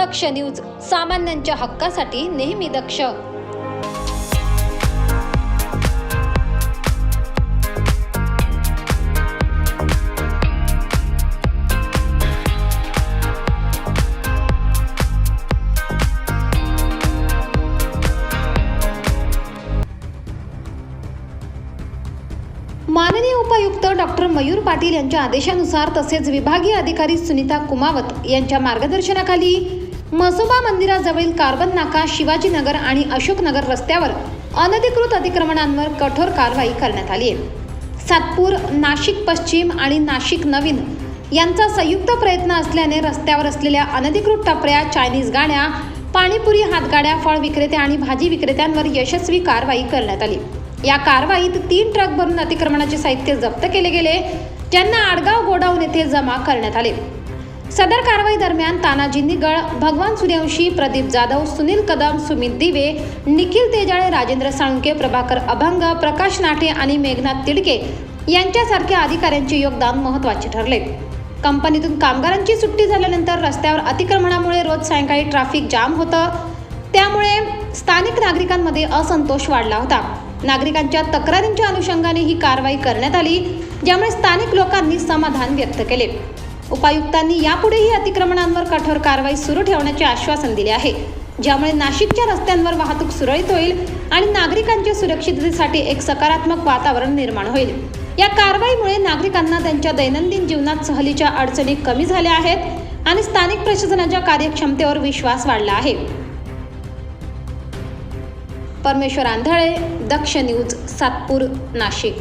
दक्ष news सामान्यांच्या हक्कासाठी नेहमी दक्ष. माननीय उपायुक्त डॉक्टर मयूर पाटील यांच्या आदेशानुसार तसेच विभागीय अधिकारी सुनीता कुमावत यांच्या मार्गदर्शनाखाली म्हसोबा मंदिराजवळील कार्बन नाका शिवाजीनगर आणि अशोकनगर रस्त्यावर अनधिकृत अतिक्रमणांवर कठोर कारवाई करण्यात आली आहे. सातपूर नाशिक पश्चिम आणि नाशिक नवीन यांचा संयुक्त प्रयत्न असल्याने रस्त्यावर असलेल्या अनधिकृत टपऱ्या चायनीज गाड्या पाणीपुरी हातगाड्या फळ विक्रेते आणि भाजी विक्रेत्यांवर यशस्वी कारवाई करण्यात आली. या कारवाईत तीन ट्रक भरून अतिक्रमणाचे साहित्य जप्त केले गेले ज्यांना आडगाव गोडाऊन येथे जमा करण्यात आले. सदर कारवाई दरम्यान तानाजी निगळ भगवान सूर्यवंशी प्रदीप जाधव सुनील कदम सुमित दिवे निखिल तेजाळे राजेंद्र साळुंके प्रभाकर अभंग प्रकाश नाटे आणि मेघनाथ तिडके यांच्यासारख्या अधिकाऱ्यांचे योगदान महत्त्वाचे ठरले. कंपनीतून कामगारांची सुट्टी झाल्यानंतर रस्त्यावर अतिक्रमणामुळे रोज सायंकाळी ट्रॅफिक जाम होतं. त्यामुळे स्थानिक नागरिकांमध्ये असंतोष वाढला होता. नागरिकांच्या तक्रारींच्या अनुषंगाने ही कारवाई करण्यात आली ज्यामुळे स्थानिक लोकांनी समाधान व्यक्त केले. उपायुक्तांनी यापुढेही अतिक्रमणांवर कठोर कारवाई सुरू ठेवण्याचे आश्वासन दिले आहे. ज्यामुळे नाशिकच्या रस्त्यांवर वाहतूक सुरळीत होईल आणि नागरिकांच्या सुरक्षिततेसाठी एक सकारात्मक वातावरण निर्माण होईल. या कारवाईमुळे नागरिकांना त्यांच्या दैनंदिन जीवनात सहलीच्या अडचणी कमी झाल्या आहेत आणि स्थानिक प्रशासनाच्या कार्यक्षमतेवर विश्वास वाढला आहे. परमेश्वर आंधळे दक्ष न्यूज सातपूर नाशिक.